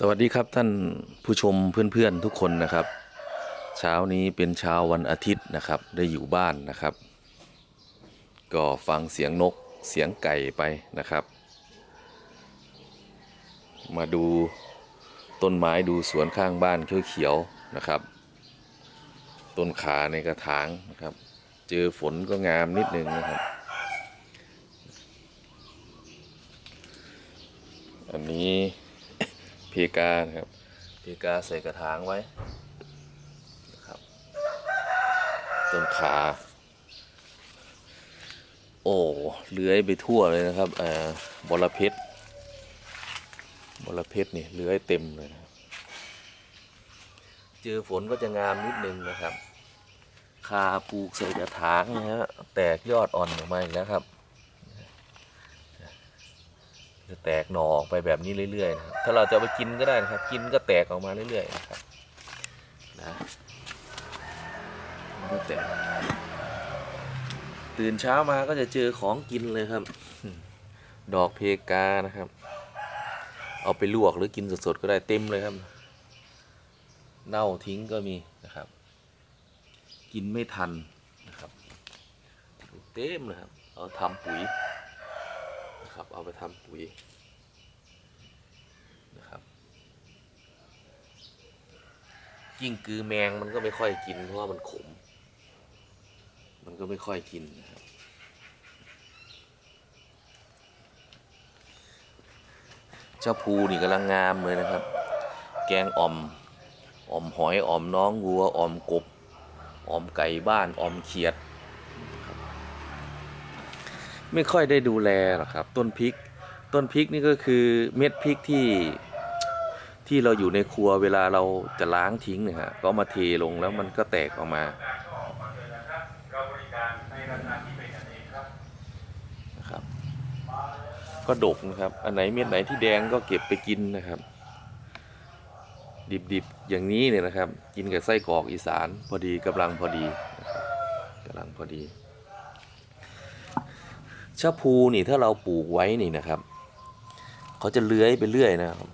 สวัสดีครับท่านผู้ชมเพื่อนๆทุกคนนะครับ เช้านี้เป็นเช้าวันอาทิตย์นะครับ ได้อยู่บ้านนะครับ ก็ฟังเสียงนกเสียงไก่ไปนะครับ มาดูต้นไม้ดูสวนข้างบ้านเขียวๆนะครับ ต้นขาในกระถางนะครับ เจอฝนก็งามนิดนึงนะครับ อันนี้ กานะครับเพกาใส่กระถางไว้นะครับต้นขา โอ้เลื้อยไปทั่วเลยนะครับเอ่อบอระเพ็ดบอระเพ็ดนี่เลื้อยเต็มเลยนะเจอฝนก็จะงามนิดนึงนะครับ คาปลูกใส่กระถางนะฮะแตกยอดอ่อนออกมาอีกแล้วครับ จะแตกหน่อออกไปแบบนี้เรื่อยๆนะครับถ้าเราจะไปกินก็ได้นะครับ กินก็แตกออกมาเรื่อยๆนะครับนะก็แตกตื่นเช้ามาก็จะเจอของกินเลยครับ ดอกเพกานะครับ เอาไปลวกหรือกินสดๆก็ได้เต็มเลยครับ เน่าทิ้งก็มีนะครับ กินไม่ทันนะครับ เต็มเลยครับ เอาทำปุ๋ย นะครับ เอาไปทำปุ๋ยนะครับกิ้งกือแมงมันก็ไม่ค่อยกินเพราะว่ามันขม มันก็ไม่ค่อยกินนะครับเจ้าภูนี่กำลังงามเลยนะครับ แกงอ่อมอ่อมหอยอ่อมน้องวัวอ่อมกบอ่อมไก่บ้านอ่อมเขียด ไม่ค่อยได้ดูแลหรอกครับ ต้นพริก ต้นพริกนี่ก็คือเม็ดพริกที่ที่เราอยู่ในครัวเวลาเราจะล้างทิ้งเนี่ยฮะก็มาเทลงแล้วมันก็แตกออกมาเราบริการในราคาที่เป็นกันเองครับ ก็ดกนะครับ อันไหนเม็ดไหนที่แดงก็เก็บไปกินนะครับ ดิบๆอย่างนี้เนี่ยนะครับ กินกับไส้กรอกอีสานพอดีกำลังพอดีกำลังพอดี ชะพูนี่ถ้าเราปลูกไว้นี่นะครับเขาจะเลื้อยไปเรื่อยนะครับ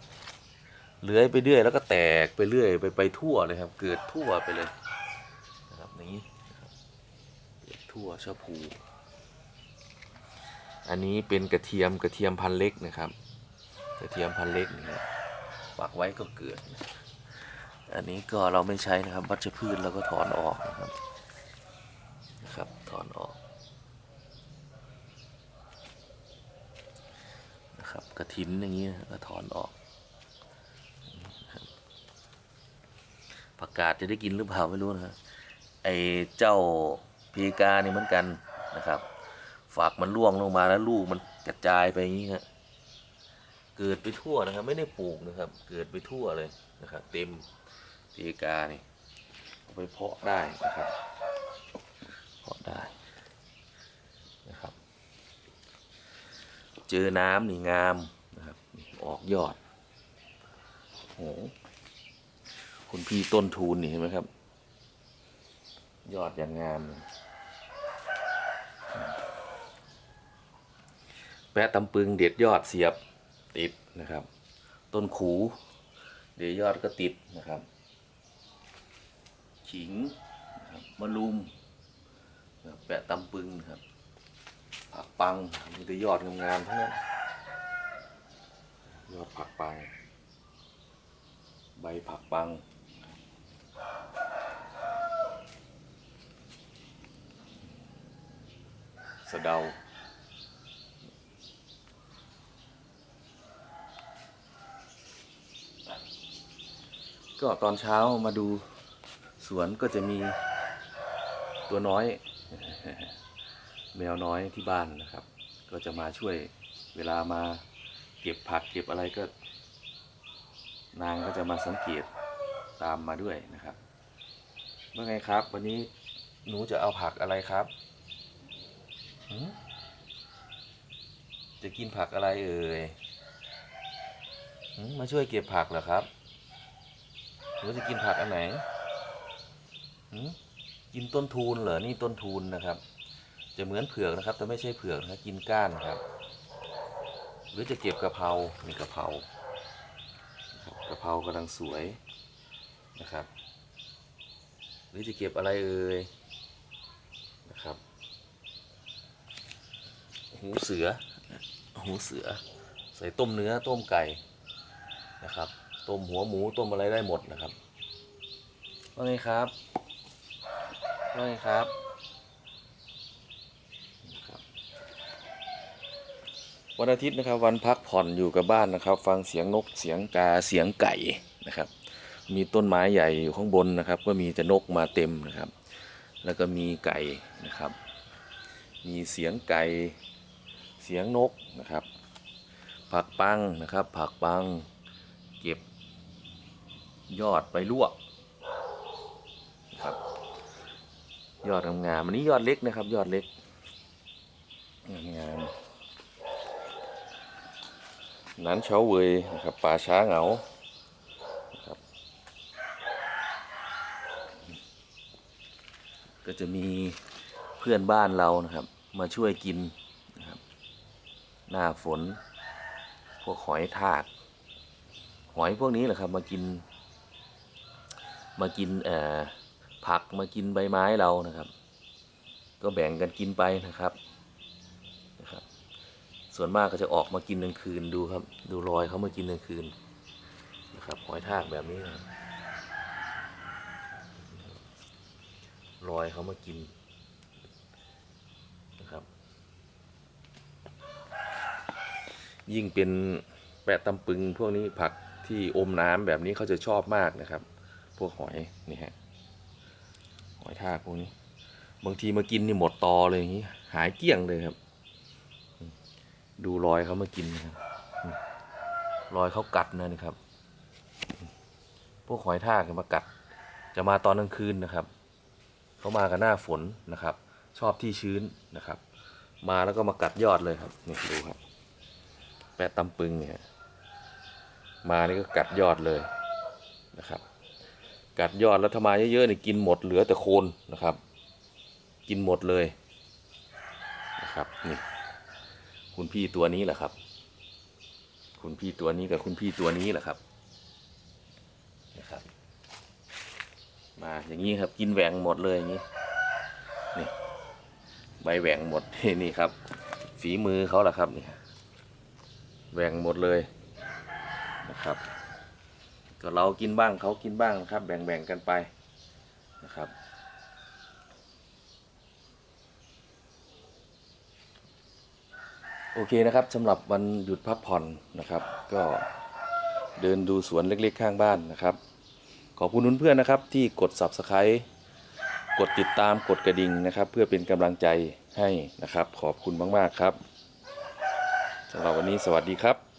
เลื้อยไปเรื่อยแล้วก็แตกไปเรื่อยไปไปทั่วเลยครับ เกิดทั่วไปเลยนะครับนี้เกิดทั่วชะพูอันนี้เป็นกระเทียมกระเทียมพันเล็กนะครับ กระเทียมพันเล็กนี่ครับปักไว้ก็เกิด อันนี้ก็เราไม่ใช้นะครับวัชพืชเราก็ ถอนออก นะครับกระ ถินอย่างนี้ก็ถอนออกนะครับผักกาดจะได้กินหรือเปล่าไม่รู้นะไอ้เจ้าพีกานี่เหมือนกันนะครับ ฝากมันร่วงลงมาแล้วลูกมันกระจายไปอย่างนี้ฮะเกิดไปทั่วนะครับ ไม่ได้ปลูกนะครับ เกิดไปทั่วเลยนะครับ เต็มพีกานี่เอาไปเพาะได้นะครับเพาะได้นะครับ เจอน้ำนี่งาม ยอดโหคุณพี่ต้นทูนนี่เห็นไหมครับ ยอดอย่างงามแปะตำปึงเด็ดยอดเสียบติดนะครับ ต้นขูเด็ดยอดก็ติดนะครับ ขิงนะครับมะลุมแปะตำปึงนะครับผักปังมีแต่ยอดงามๆทั้งนั้น ยอดผักปัง ใบผักปัง สะเดาก็ตอนเช้ามาดูสวนก็จะมีตัวน้อย แมวน้อยที่บ้านนะครับ ก็จะมาช่วยเวลามา เก็บผักเก็บอะไรก็ นางก็จะมาสังเกตตามมาด้วยนะครับว่าไงครับ วันนี้หนูจะเอาผักอะไรครับจะกินผักอะไรเอ่ยมาช่วยเก็บผักเหรอครับหนูจะกินผักอันไหนกินต้นทูนเหรอนี่ต้นทูนนะครับ จะเหมือนเผือกนะครับ แต่ไม่ใช่เผือกนะกินก้านครับ หรือจะเก็บกะเพรามีกะเพราครับกะเพราเพรากำลังสวยนะครับ หรือจะเก็บอะไรเอ่ยนะครับ หูเสือ หูเสือ ใส่ต้มเนื้อต้มไก่นะครับ ต้มหัวหมูต้มอะไรได้หมดนะครับว่าไงครับว่าไงครับนะครับ วันอาทิตย์นะครับ วันพักผ่อนอยู่กับบ้านนะครับ ฟังเสียงนกเสียงกาเสียงไก่นะครับ มีต้นไม้ใหญ่อยู่ข้างบนนะครับ ก็มีแต่นกมาเต็มนะครับ แล้วก็มีไก่นะครับ มีเสียงไก่เสียงนกนะครับ ผักปังนะครับ ผักปังเก็บยอดไปลวกนะครับยอดงามๆอันนี้ยอดเล็กนะครับ ยอดเล็กงามๆ นั้นเช้าเวยนะครับป่าช้าเหงาครับก็จะมีเพื่อนบ้านเรานะครับ มาช่วยกินนะครับหน้าฝน พวกหอยทาก หอยพวกนี้แหละครับมากิน มากินเอ่อผักมากินใบไม้เรานะครับ ก็แบ่งกันกินไปนะครับ ส่วนมากก็จะออกมากินกลางคืนดูครับ ดูรอยเขามากินกลางคืนนะครับหอยทากแบบนี้นะครับรอยเขามากินนะครับ ยิ่งเป็นแปะตำปึงพวกนี้ผักที่อมน้ำแบบนี้เขาจะชอบมากนะครับ พวกหอยนี่ฮะหอยทากพวกนี้ บางทีมากินนี่หมดตอเลยอย่างนี้หายเกลี้ยงเลยครับ ดูรอยเขามากินนะครับรอยเขากัดนะนี่ครับ พวกหอยทากเนี่ยมากัด จะมาตอนกลางคืนนะครับ เขามากันหน้าฝนนะครับ ชอบที่ชื้นนะครับ มาแล้วก็มากัดยอดเลยครับนี่ดูครับ แปะตำปึงเนี่ยมานี่ก็กัดยอดเลยนะครับ กัดยอดแล้วถ้ามาเยอะๆนี่กินหมดเหลือแต่โคนนะครับ กินหมดเลยนะครับนี่ คุณพี่ตัวนี้แหละครับ คุณพี่ตัวนี้กับคุณพี่ตัวนี้แหละครับนะครับ มาอย่างนี้ครับกินแหวงหมดเลยอย่างนี้นี่ใบแหวงหมดนี่ครับ ฝีมือเขาแหละครับนี่แบ่งหมดเลยนะครับก็เรากินบ้างเขากินบ้างนะครับ แบ่งๆกันไปนะครับ โอเคนะครับสำหรับวันหยุดพักผ่อนนะครับ ก็เดินดูสวนเล็กๆข้างบ้านนะครับ ขอบคุณเพื่อนๆนะครับ ที่กด subscribe กดติดตามกดกระดิ่งนะครับ เพื่อเป็นกำลังใจให้นะครับ ขอบคุณมากๆครับสำหรับวันนี้สวัสดีครับ